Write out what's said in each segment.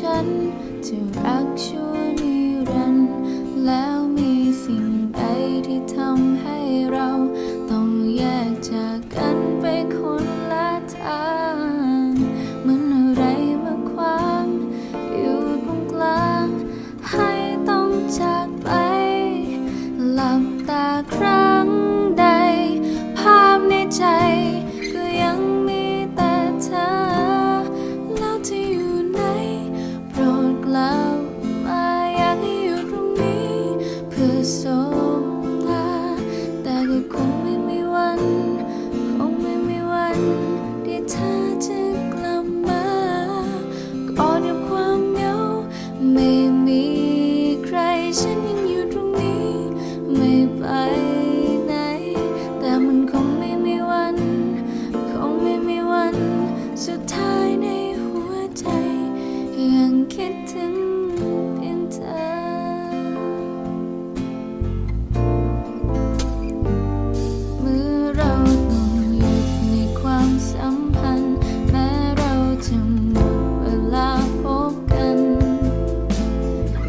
to us.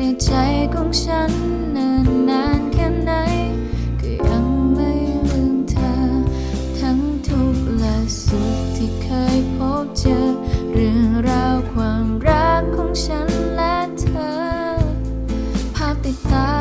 ในใจของฉันนิ่นนานแค่ไหน ก็ยังไม่ลืมเธอ ทั้งทุกข์และสุขที่เคยพบเจอ เรื่องราวความรักของฉันและเธอ ภาพติดตา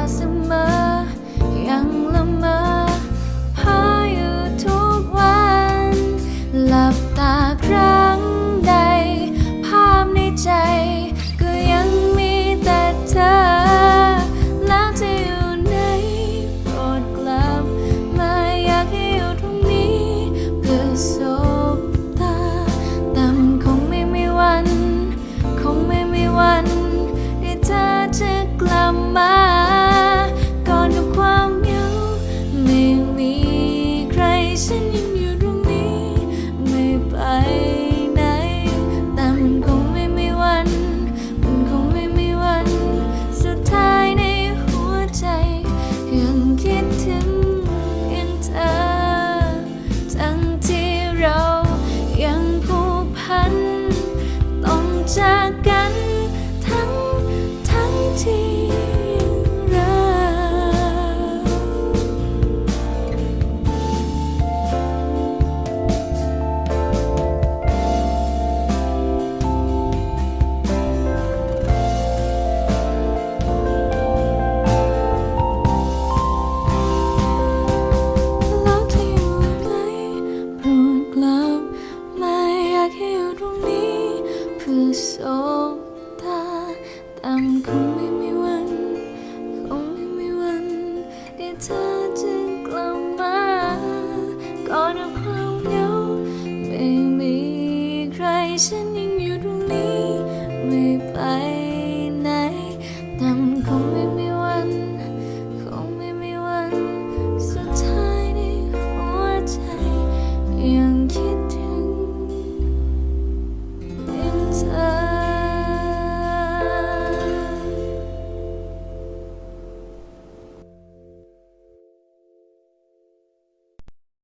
扎根 ตาแต่คงไม่มีวัน คงไม่มีวันที่เธอจะกลับมาก่อนความเหงาไม่มีใครฉันยังอยู่ตรงนี้ไม่ไป